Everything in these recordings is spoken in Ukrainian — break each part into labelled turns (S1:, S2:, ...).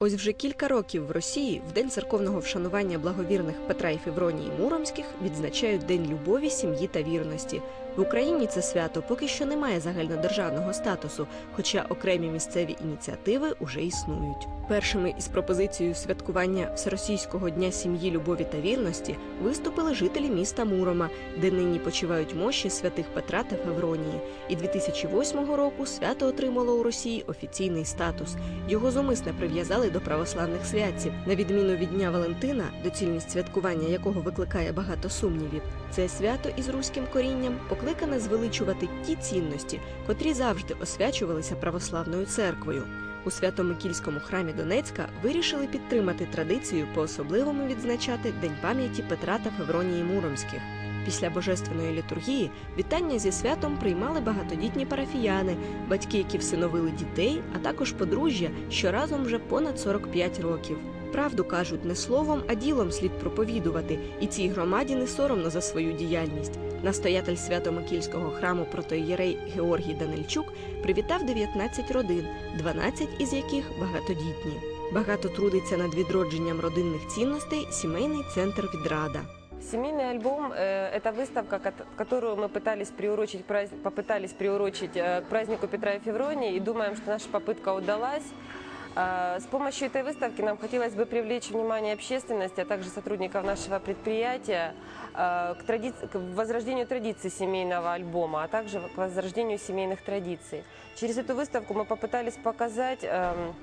S1: Ось вже кілька років в Росії в день церковного вшанування благовірних Петра і Февронії Муромських відзначають День любові, сім'ї та вірності. В Україні це свято поки що не має загальнодержавного статусу, хоча окремі місцеві ініціативи уже існують. Першими із пропозицією святкування Всеросійського дня сім'ї, любові та вірності виступили жителі міста Мурома, де нині почивають мощі святих Петра та Февронії. І 2008 року свято отримало у Росії офіційний статус. Його зумисне прив'язали до православних святців. На відміну від Дня Валентина, доцільність святкування якого викликає багато сумнівів. Це свято із руським корінням покликане звеличувати ті цінності, котрі завжди освячувалися православною церквою. У Свято-Микільському храмі Донецька вирішили підтримати традицію по-особливому відзначати День пам'яті Петра та Февронії Муромських. Після божественної літургії вітання зі святом приймали багатодітні парафіяни, батьки, які всиновили дітей, а також подружжя, що разом вже понад 45 років Правду кажуть не словом, а ділом слід проповідувати, і цій громаді не соромно за свою діяльність. Настоятель Свято-Микільського храму протоієрей Георгій Данильчук привітав 19 родин, 12 із яких багатодітні. Багато трудиться над відродженням родинних цінностей сімейний центр відрада.
S2: Семейный альбом э, – это выставка, кот- которую мы пытались приурочить, к празд- попытались приурочить э, к празднику Петра и Февронии, и думаем, что наша попытка удалась. Э, С помощью этой выставки нам хотелось бы привлечь внимание общественности, а также сотрудников нашего предприятия э, к, тради- к возрождению традиций семейного альбома, а также к возрождению семейных традиций. Через эту выставку мы попытались показать эм,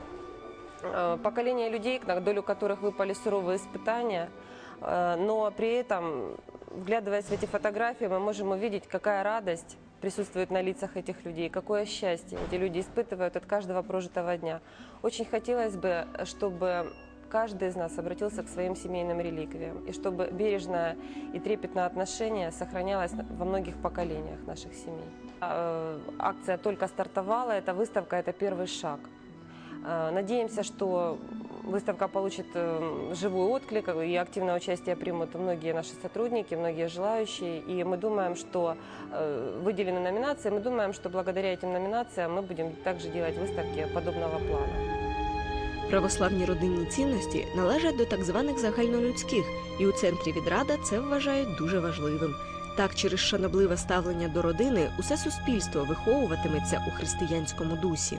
S2: э, поколение людей, на долю которых выпали суровые испытания, Э, но при этом, вглядываясь в эти фотографии, мы можем увидеть, какая радость присутствует на лицах этих людей, какое счастье эти люди испытывают от каждого прожитого дня. Очень хотелось бы, чтобы каждый из нас обратился к своим семейным реликвиям, и чтобы бережное и трепетное отношение сохранялось во многих поколениях наших семей. Э, Акция только стартовала, эта выставка – это первый шаг. Э, Надеемся, что выставка получит э, живой отклик и активное участие примут многие наши сотрудники, многие желающие. И мы думаем, что э, выделены номинации, мы думаем, что благодаря этим номинациям мы будем также делать выставки подобного плана.
S1: Православні родинні цінності належать до так званих загальнолюдських, і у центрі відрада це вважають дуже важливим. Так, через шанобливе ставлення до родини усе суспільство виховуватиметься у християнському дусі.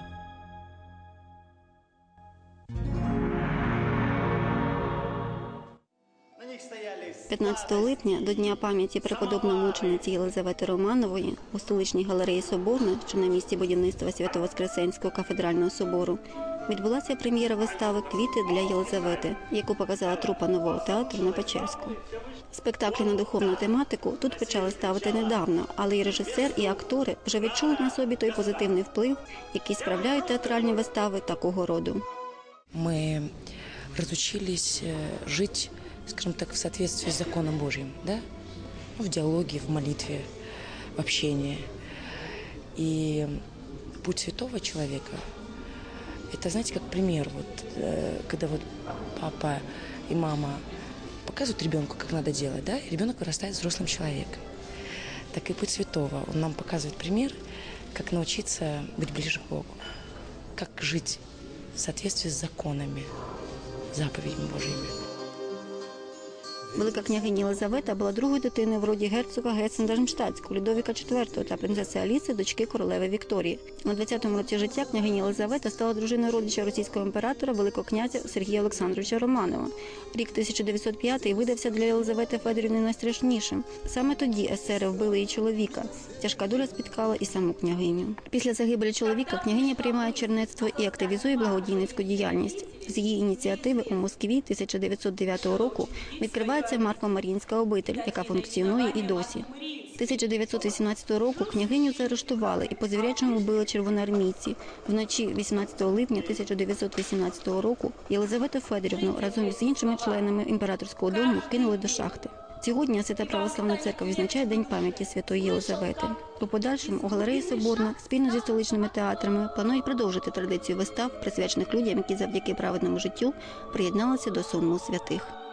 S3: 15 липня до Дня пам'яті преподобної мучениці Єлизавети Романової у столичній галереї Соборна, що на місці будівництва Свято-Воскресенського кафедрального собору, відбулася прем'єра вистави Квіти для Єлизавети, яку показала трупа нового театру на Печерську. Спектаклі на духовну тематику тут почали ставити недавно, але і режисер, і актори вже відчули на собі той позитивний вплив, який справляють театральні вистави такого роду.
S4: мы разучились э, жить, скажем так, в соответствии с законом Божьим, да? Ну, В диалоге, в молитве, в общении. И путь святого человека, это, знаете, как пример, вот, э, когда вот папа и мама показывают ребенку, как надо делать, да, и ребенок вырастает взрослым человеком. Так и путь святого, он нам показывает пример, как научиться быть ближе к Богу, как жить в соответствии с законами, заповедями Божьими.
S3: Велика княгиня Єлизавета була другою дитиною в роді герцога Гессен-Дармштадтського Людовіка IV та принцеси Аліси, дочки королеви Вікторії. На 20-му році життя княгиня Єлизавета стала дружиною родича російського імператора великого князя Сергія Олександровича Романова. Рік 1905 видався для Єлизавети Федорівни найстрашнішим. Саме тоді есери вбили її чоловіка. Тяжка доля спіткала і саму княгиню. Після загибелі чоловіка княгиня приймає чернецтво і активізує благодійницьку діяльність. З її ініціативи у Москві 1909 року відкривається Марко-Мар'їнська обитель, яка функціонує і досі. 1918 року княгиню заарештували і по звірячому вбили червоноармійці. Вночі 18 липня 1918 року Єлизавету Федорівну разом із іншими членами імператорського дому кинули до шахти. Сьогодні Свята Православна Церква відзначає День пам'яті Святої Єлизавети. У подальшому у галереї Соборна спільно зі столичними театрами планують продовжити традицію вистав, присвячених людям, які завдяки праведному життю приєдналися до суму святих.